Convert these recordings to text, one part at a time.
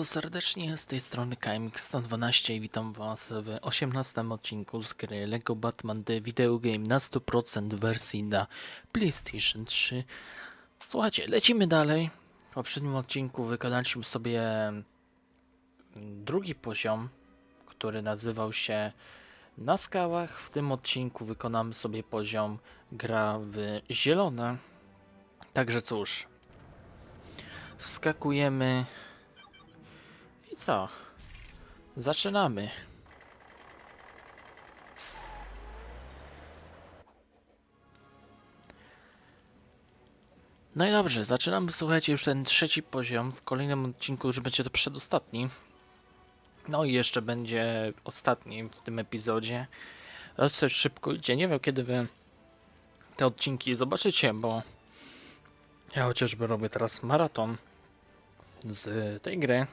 bardzo serdecznie z tej strony KMX112 i witam was w 18 odcinku z gry LEGO Batman The Video Game na 100% w wersji na PlayStation 3. Słuchajcie, lecimy dalej. W poprzednim odcinku wykonaliśmy sobie mm, drugi poziom, który nazywał się Na skałach. W tym odcinku wykonamy sobie poziom gra w zielone. Także cóż, Wskakujemy. Co? Zaczynamy. No i dobrze, zaczynamy, słuchajcie, już ten trzeci poziom. W kolejnym odcinku już będzie to przedostatni. No i jeszcze będzie ostatni w tym epizodzie. Dosyć szybko idzie. Nie wiem, kiedy wy te odcinki zobaczycie, bo ja chociażby robię teraz maraton z tej gry,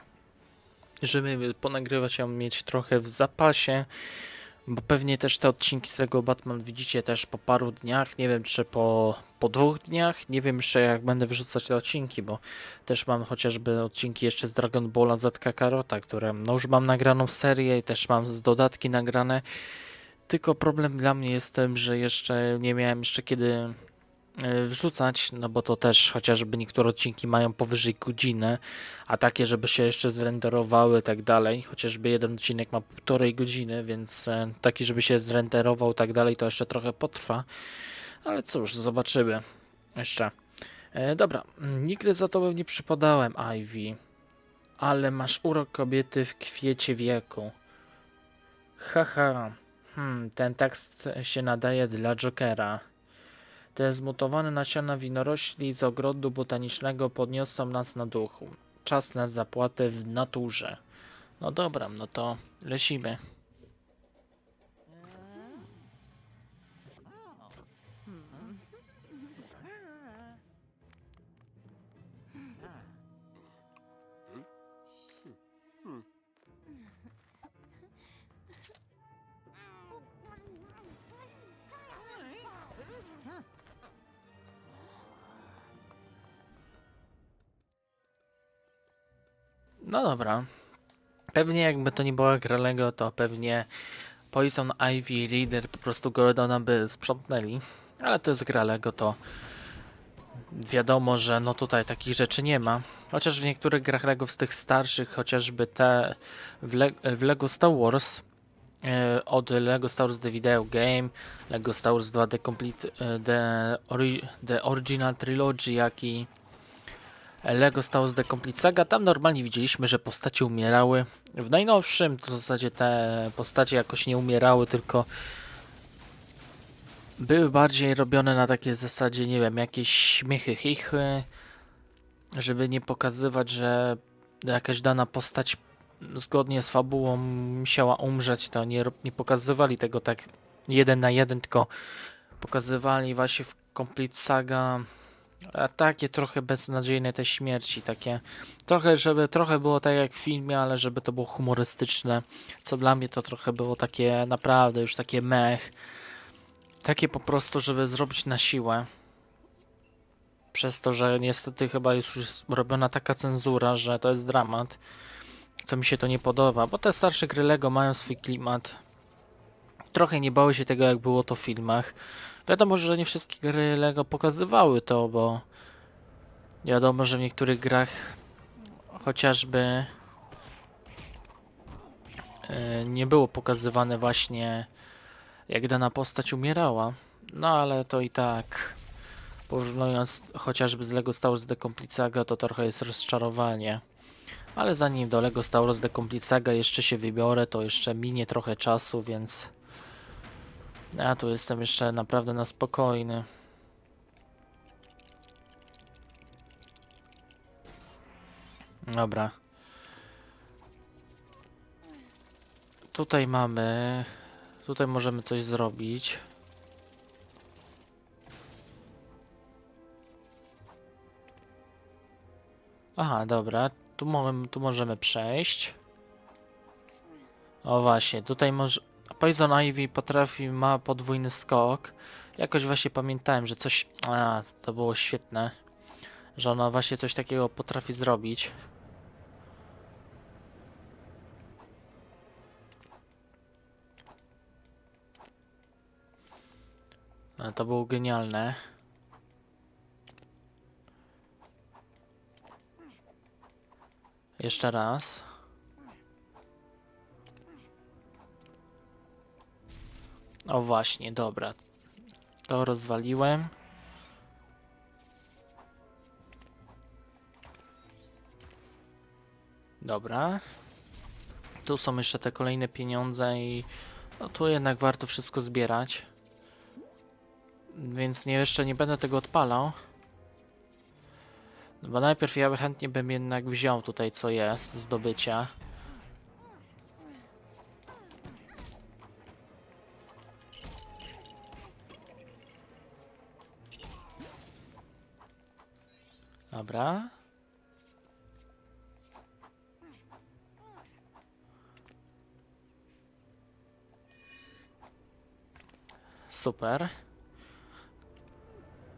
żeby ponagrywać ją, mieć trochę w zapasie, bo pewnie też te odcinki z tego Batman widzicie też po paru dniach, nie wiem czy po, po dwóch dniach, nie wiem jeszcze jak będę wyrzucać te odcinki, bo też mam chociażby odcinki jeszcze z Dragon Balla Z Kakarota, które no już mam nagraną serię i też mam z dodatki nagrane, tylko problem dla mnie jest tym, że jeszcze nie miałem jeszcze kiedy wrzucać, no bo to też chociażby niektóre odcinki mają powyżej godziny, a takie, żeby się jeszcze zrenderowały i tak dalej, chociażby jeden odcinek ma półtorej godziny, więc e, taki, żeby się zrenderował i tak dalej, to jeszcze trochę potrwa, ale cóż, zobaczymy jeszcze. E, dobra, nigdy za tobą nie przypadałem, Ivy, ale masz urok kobiety w kwiecie wieku. Haha, hmm, ten tekst się nadaje dla Jokera. Te zmutowane nasiona winorośli z ogrodu botanicznego podniosą nas na duchu. Czas na zapłatę w naturze. No dobra, no to lecimy. No dobra. Pewnie jakby to nie była gra Lego, to pewnie Poison Ivy Reader po prostu Gordona by sprzątnęli. Ale to jest gra Lego, to wiadomo, że no tutaj takich rzeczy nie ma. Chociaż w niektórych grach Lego z tych starszych, chociażby te w, Le w Lego Star Wars, e, od Lego Star Wars The Video Game, Lego Star Wars 2 The Complete, e, the, ori the Original Trilogy, jak i Lego Star Wars The Complete Saga, tam normalnie widzieliśmy, że postacie umierały. W najnowszym to w zasadzie te postacie jakoś nie umierały, tylko były bardziej robione na takiej zasadzie, nie wiem, jakieś śmiechy, chichy, żeby nie pokazywać, że jakaś dana postać zgodnie z fabułą musiała umrzeć, to nie, nie pokazywali tego tak jeden na jeden, tylko pokazywali właśnie w Complete Saga a takie trochę beznadziejne te śmierci, takie trochę, żeby trochę było tak jak w filmie, ale żeby to było humorystyczne, co dla mnie to trochę było takie naprawdę już takie mech, takie po prostu, żeby zrobić na siłę. Przez to, że niestety chyba już robiona taka cenzura, że to jest dramat, co mi się to nie podoba, bo te starsze gry Lego mają swój klimat. Trochę nie bały się tego, jak było to w filmach. Wiadomo, że nie wszystkie gry Lego pokazywały to, bo wiadomo, że w niektórych grach chociażby e, nie było pokazywane właśnie jak dana postać umierała. No ale to i tak porównując chociażby z Lego Star Wars Saga to trochę jest rozczarowanie. Ale zanim do Lego Star Wars Saga jeszcze się wybiorę, to jeszcze minie trochę czasu, więc ja tu jestem jeszcze naprawdę na spokojny. Dobra. Tutaj mamy... Tutaj możemy coś zrobić. Aha, dobra. Tu, mo tu możemy przejść. O właśnie, tutaj może... Poison Ivy potrafi, ma podwójny skok. Jakoś właśnie pamiętałem, że coś... A, to było świetne. Że ona właśnie coś takiego potrafi zrobić. To było genialne. Jeszcze raz. O właśnie, dobra. To rozwaliłem. Dobra. Tu są jeszcze te kolejne pieniądze i no tu jednak warto wszystko zbierać. Więc nie, jeszcze nie będę tego odpalał. No bo najpierw ja chętnie bym jednak wziął tutaj co jest zdobycia. Dobra. Super.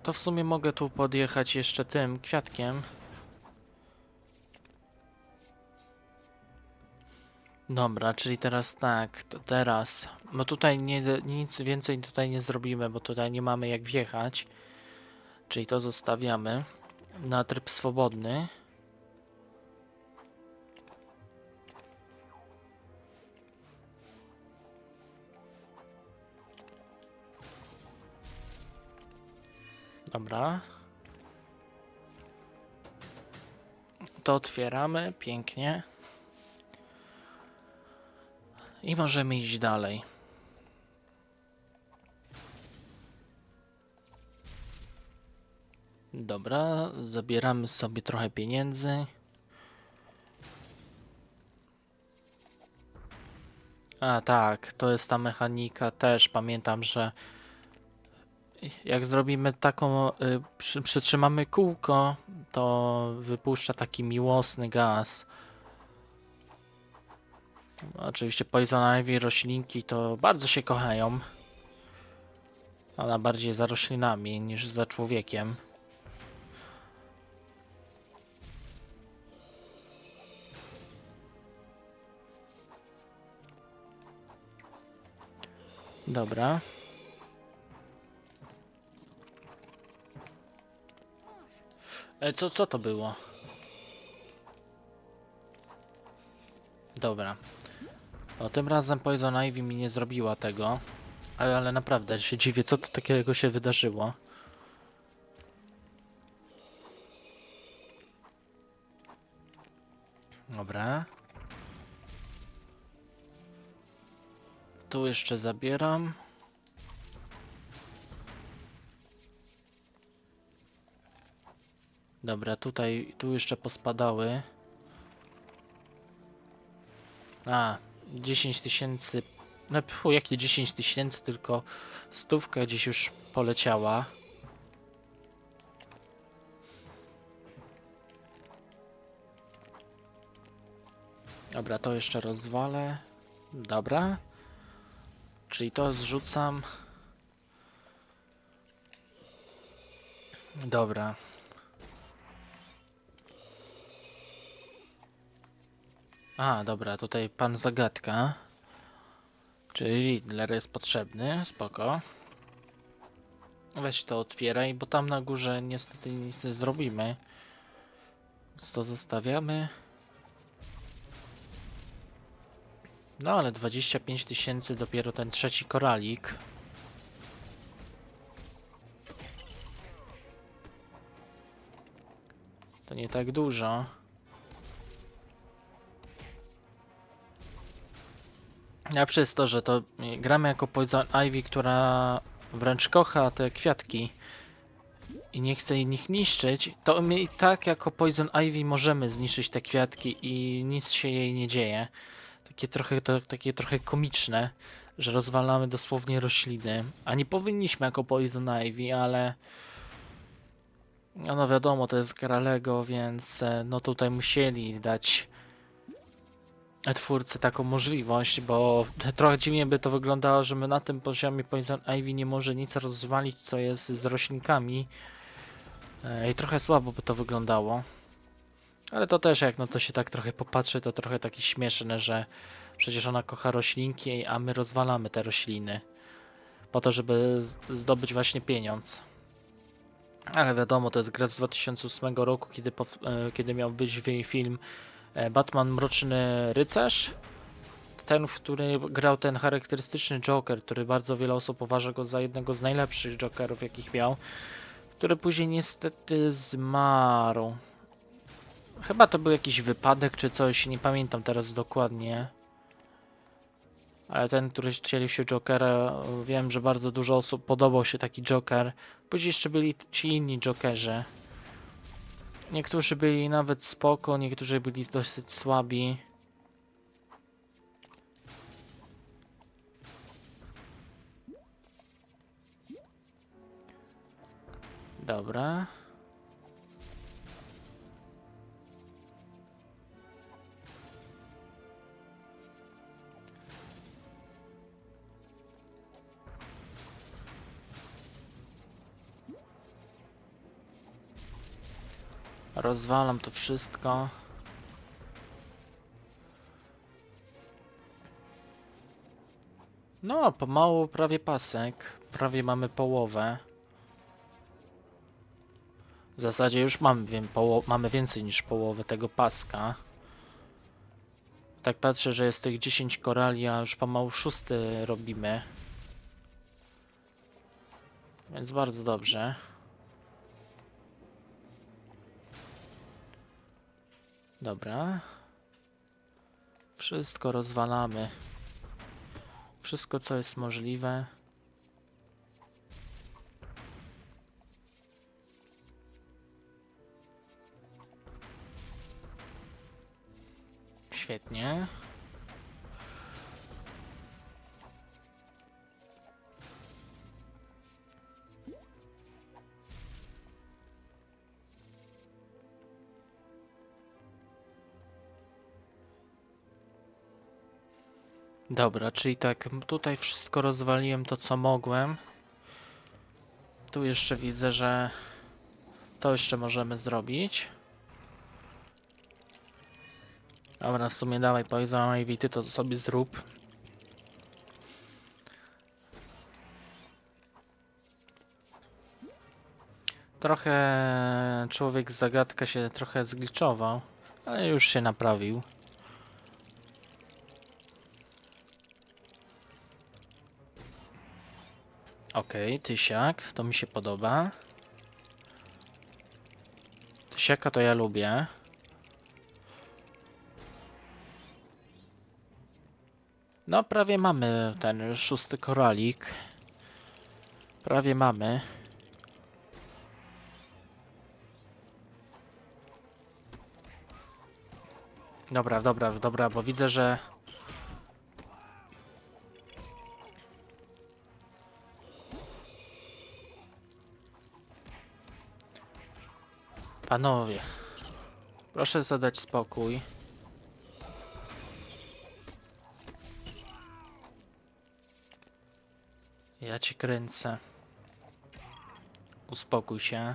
To w sumie mogę tu podjechać jeszcze tym kwiatkiem. Dobra, czyli teraz tak, to teraz. No tutaj nie, nic więcej tutaj nie zrobimy, bo tutaj nie mamy jak wjechać. Czyli to zostawiamy na tryb swobodny. Dobra. To otwieramy pięknie. I możemy iść dalej. Dobra, zabieramy sobie trochę pieniędzy. A tak, to jest ta mechanika też. Pamiętam, że jak zrobimy taką, y, przy, przytrzymamy kółko, to wypuszcza taki miłosny gaz. Oczywiście Poison Ivy roślinki to bardzo się kochają. Ona bardziej za roślinami niż za człowiekiem. Dobra. E, co, co to było? Dobra. No tym razem Poison Ivy mi nie zrobiła tego. Ale, ale naprawdę się dziwię, co to takiego się wydarzyło. Dobra. Tu jeszcze zabieram. Dobra, tutaj, tu jeszcze pospadały. A, 10 tysięcy. No, jakie 10 tysięcy, tylko stówka gdzieś już poleciała. Dobra, to jeszcze rozwalę. Dobra. Czyli to zrzucam. Dobra. A, dobra, tutaj pan zagadka. Czyli Riddler jest potrzebny, spoko. Weź to otwieraj, bo tam na górze niestety nic nie zrobimy. Więc to zostawiamy. No ale 25 tysięcy dopiero ten trzeci koralik. To nie tak dużo. Ja przez to, że to gramy jako Poison Ivy, która wręcz kocha te kwiatki i nie chce ich niszczyć, to my i tak jako Poison Ivy możemy zniszczyć te kwiatki i nic się jej nie dzieje. Takie trochę, to, takie trochę komiczne, że rozwalamy dosłownie rośliny. A nie powinniśmy jako Poison Ivy, ale... No, no wiadomo, to jest gra Lego, więc e, no tutaj musieli dać twórcy taką możliwość, bo trochę dziwnie by to wyglądało, że my na tym poziomie Poison Ivy nie może nic rozwalić, co jest z roślinkami. E, I trochę słabo by to wyglądało. Ale to też, jak no to się tak trochę popatrzy, to trochę takie śmieszne, że przecież ona kocha roślinki, a my rozwalamy te rośliny. po to, żeby zdobyć właśnie pieniądz. Ale wiadomo, to jest gra z 2008 roku, kiedy, e, kiedy miał być film e, Batman Mroczny Rycerz. Ten, w który grał ten charakterystyczny Joker, który bardzo wiele osób uważa go za jednego z najlepszych Jokerów, jakich miał, który później niestety zmarł. Chyba to był jakiś wypadek czy coś, nie pamiętam teraz dokładnie. Ale ten, który chcieli się Jokera, wiem, że bardzo dużo osób podobał się taki Joker. Później jeszcze byli ci inni Jokerzy. Niektórzy byli nawet spoko, niektórzy byli dosyć słabi. Dobra. Rozwalam to wszystko. No, pomału prawie pasek. Prawie mamy połowę. W zasadzie już mamy, wiem, mamy więcej niż połowę tego paska. Tak patrzę, że jest tych 10 korali, a już pomału szósty robimy. Więc bardzo dobrze. Dobra. Wszystko rozwalamy. Wszystko, co jest możliwe. Świetnie. Dobra, czyli tak, tutaj wszystko rozwaliłem to, co mogłem. Tu jeszcze widzę, że to jeszcze możemy zrobić. Dobra, w sumie dawaj, Poison Ivy, ty to sobie zrób. Trochę człowiek zagadka się trochę zgliczował, ale już się naprawił. Okej, tysiak, to mi się podoba. Tysiaka to ja lubię. No, prawie mamy ten szósty koralik. Prawie mamy. Dobra, dobra, dobra, bo widzę, że Panowie, proszę zadać spokój. Ja cię kręcę. Uspokój się.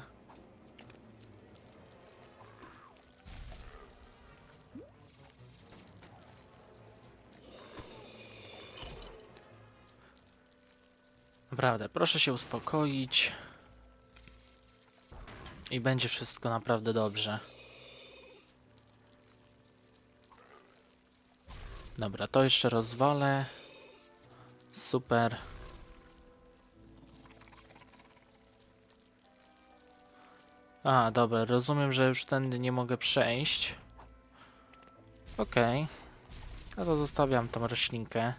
Naprawdę, proszę się uspokoić. I będzie wszystko naprawdę dobrze. Dobra, to jeszcze rozwalę. Super. A, dobra, rozumiem, że już tędy nie mogę przejść. Okej. Okay. No to zostawiam tą roślinkę.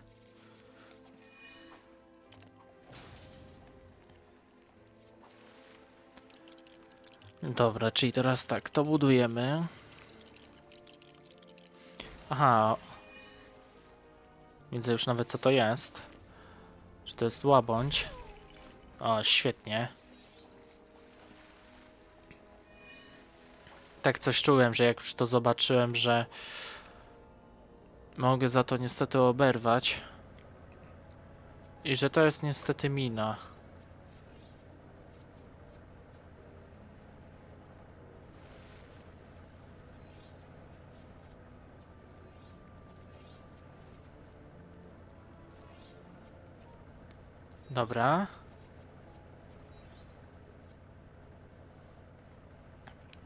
Dobra, czyli teraz tak, to budujemy. Aha. Widzę już nawet co to jest. Czy to jest łabądź? O, świetnie. Tak coś czułem, że jak już to zobaczyłem, że mogę za to niestety oberwać. I że to jest niestety mina. Dobra.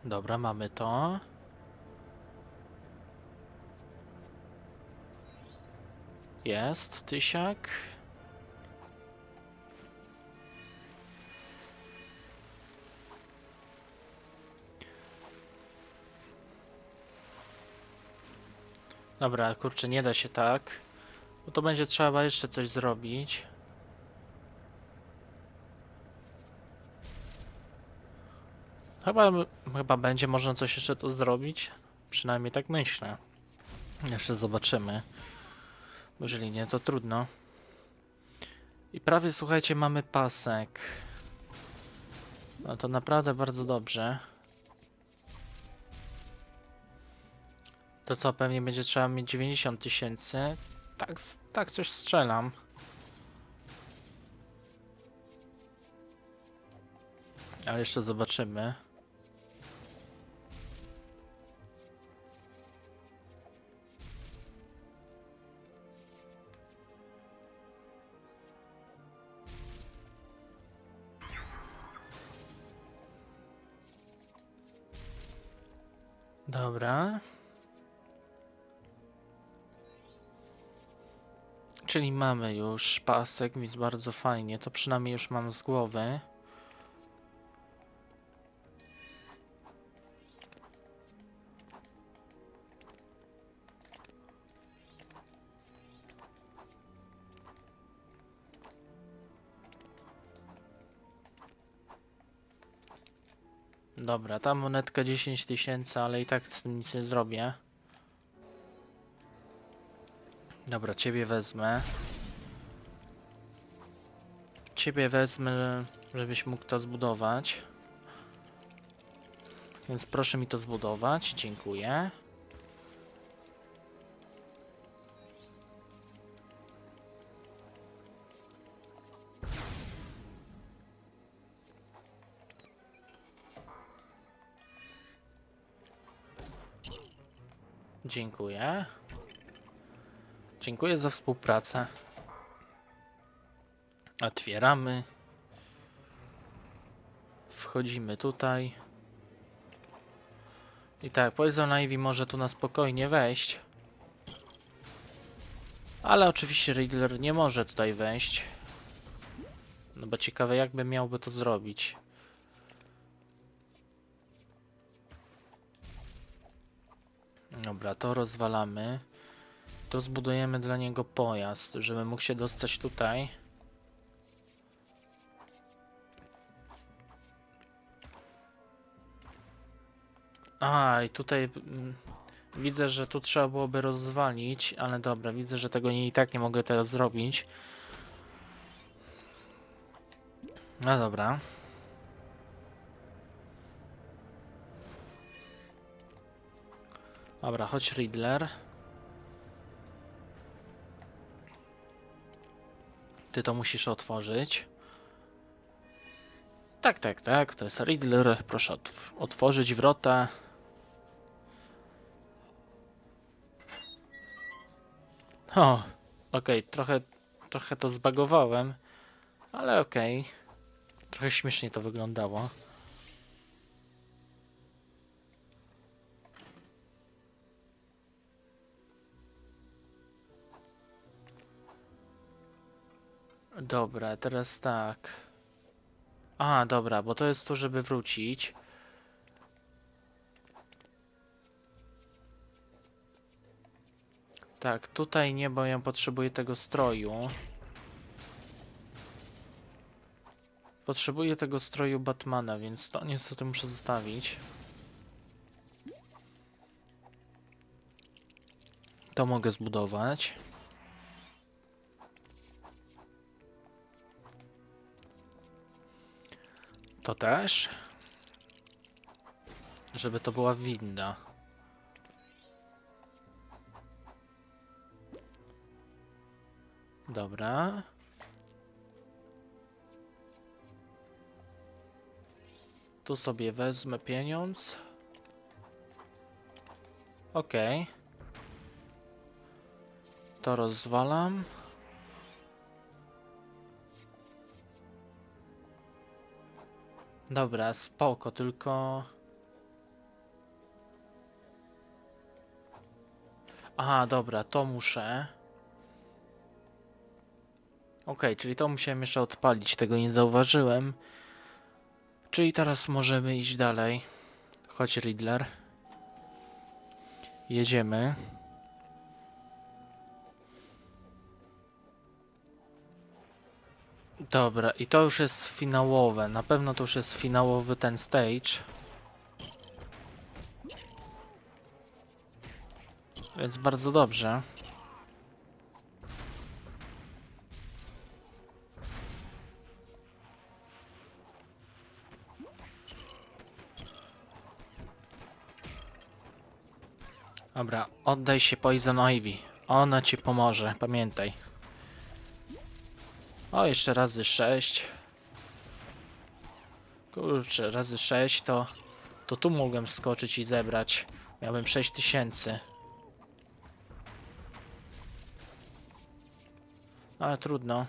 Dobra, mamy to. Jest, tysiak. Dobra, kurczę, nie da się tak. Bo to będzie trzeba jeszcze coś zrobić. Chyba, chyba będzie można coś jeszcze tu zrobić. Przynajmniej tak myślę. Jeszcze zobaczymy. Jeżeli nie, to trudno. I prawie, słuchajcie, mamy pasek. No to naprawdę bardzo dobrze. To co, pewnie będzie trzeba mieć 90 tysięcy. Tak, tak coś strzelam. Ale jeszcze zobaczymy. Dobra. Czyli mamy już pasek, więc bardzo fajnie. To przynajmniej już mam z głowy. Dobra, ta monetka 10 tysięcy, ale i tak z tym nic nie zrobię. Dobra, ciebie wezmę. Ciebie wezmę, żebyś mógł to zbudować. Więc proszę mi to zbudować. Dziękuję. Dziękuję. Dziękuję za współpracę. Otwieramy. Wchodzimy tutaj. I tak, Poison Ivy może tu na spokojnie wejść. Ale oczywiście Riddler nie może tutaj wejść. No bo ciekawe jakby miałby to zrobić. Dobra, to rozwalamy. To zbudujemy dla niego pojazd, żeby mógł się dostać tutaj. A, i tutaj mm, widzę, że tu trzeba byłoby rozwalić, ale dobra, widzę, że tego nie, i tak nie mogę teraz zrobić. No dobra. Dobra, chodź Riddler. Ty to musisz otworzyć. Tak, tak, tak, to jest Riddler. Proszę otw otworzyć wrota. O, okej, trochę, trochę to zbagowałem, ale okej. Trochę śmiesznie to wyglądało. Dobra, teraz tak. A, dobra, bo to jest tu, żeby wrócić. Tak, tutaj nie, bo ja potrzebuję tego stroju. Potrzebuję tego stroju Batmana, więc to niestety muszę zostawić. To mogę zbudować. To też. Żeby to była winda. Dobra. Tu sobie wezmę pieniądz. Okej. To rozwalam. Dobra, spoko, tylko... Aha, dobra, to muszę. Okej, czyli to musiałem jeszcze odpalić, tego nie zauważyłem. Czyli teraz możemy iść dalej. Chodź, Riddler. Jedziemy. Dobra, i to już jest finałowe. Na pewno to już jest finałowy ten stage. Więc bardzo dobrze. Dobra, oddaj się Poison Ivy. Ona ci pomoże, pamiętaj. O, jeszcze razy 6. Kurczę, razy 6 to... To tu mogłem skoczyć i zebrać. Miałem 6000. Ale trudno.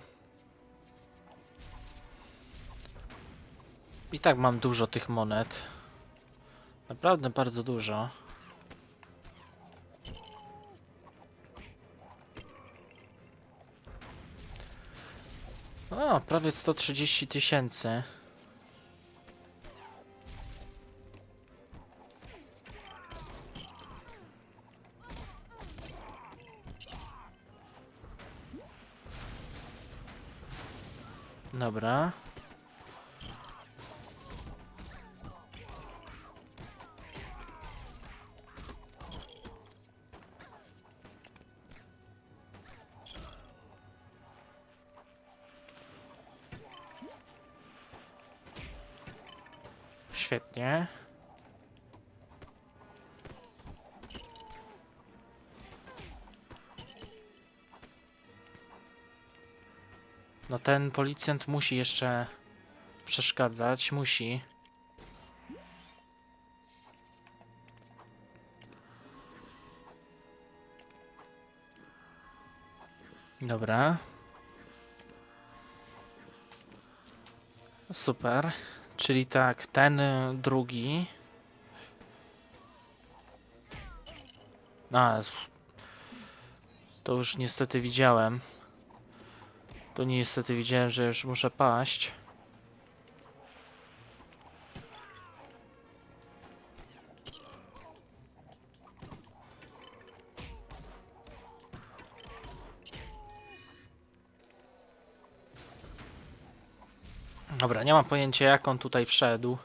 I tak mam dużo tych monet. Naprawdę bardzo dużo. O, prawie 130 tysięcy. Dobra. Świetnie. No ten policjant musi jeszcze przeszkadzać, musi. Dobra. Super. Czyli tak, ten y, drugi. A, to już niestety widziałem. To niestety widziałem, że już muszę paść. Dobra, nie mam pojęcia jak on tutaj wszedł.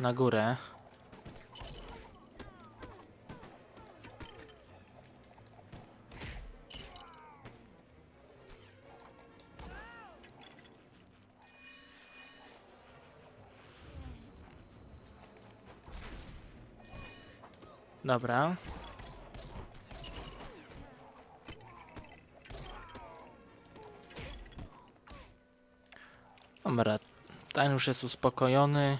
Na górę. Dobra. Dobra, ten już jest uspokojony.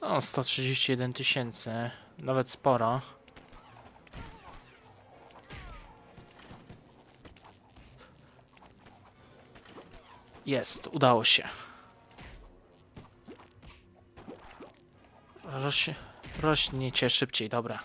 O, 131 tysięcy. Nawet sporo. Jest, udało się. Roś, rośniecie szybciej, dobra.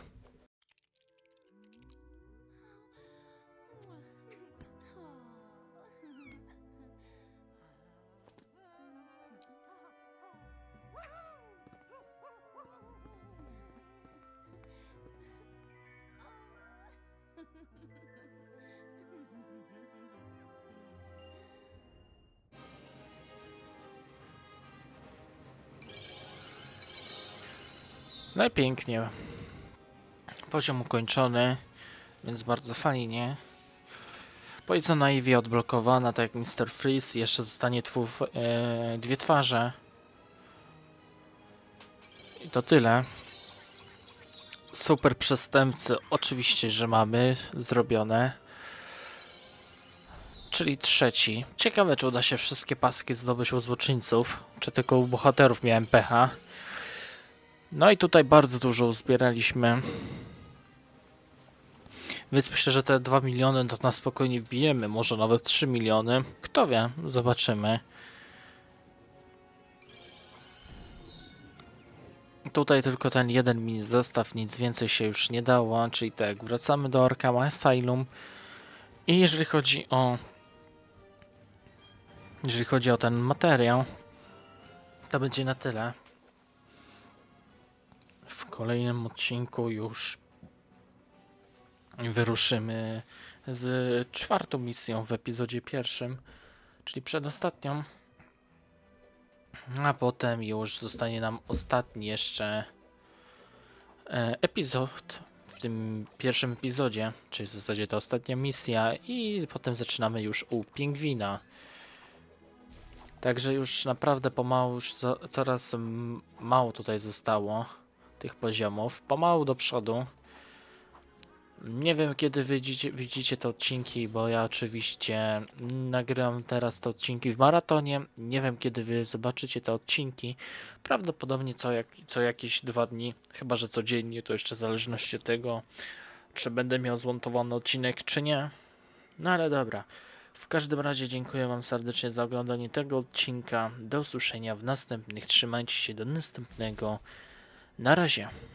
I pięknie. Poziom ukończony, więc bardzo fajnie. Powiedzmy na Ivy odblokowana, tak jak Mr. Freeze. Jeszcze zostanie twów, e, dwie twarze. I to tyle. Super przestępcy, oczywiście, że mamy zrobione. Czyli trzeci. Ciekawe, czy uda się wszystkie paski zdobyć u złoczyńców, czy tylko u bohaterów miałem pecha. No i tutaj bardzo dużo uzbieraliśmy. Więc myślę, że te 2 miliony to na spokojnie wbijemy, może nawet 3 miliony. Kto wie, zobaczymy. Tutaj tylko ten jeden mi zestaw, nic więcej się już nie dało, czyli tak, wracamy do Arkham Asylum. I jeżeli chodzi o... Jeżeli chodzi o ten materiał, to będzie na tyle. Kolejnym odcinku już wyruszymy z czwartą misją w epizodzie pierwszym, czyli przedostatnią. A potem już zostanie nam ostatni jeszcze e, epizod w tym pierwszym epizodzie, czyli w zasadzie ta ostatnia misja i potem zaczynamy już u pingwina. Także już naprawdę pomału, już co, coraz mało tutaj zostało tych poziomów. Pomału do przodu. Nie wiem kiedy widzicie, widzicie te odcinki, bo ja oczywiście nagrywam teraz te odcinki w maratonie. Nie wiem kiedy wy zobaczycie te odcinki. Prawdopodobnie co, jak, co jakieś dwa dni, chyba że codziennie, to jeszcze w zależności od tego, czy będę miał zmontowany odcinek, czy nie. No ale dobra. W każdym razie dziękuję Wam serdecznie za oglądanie tego odcinka. Do usłyszenia w następnych. Trzymajcie się do następnego. Na razie.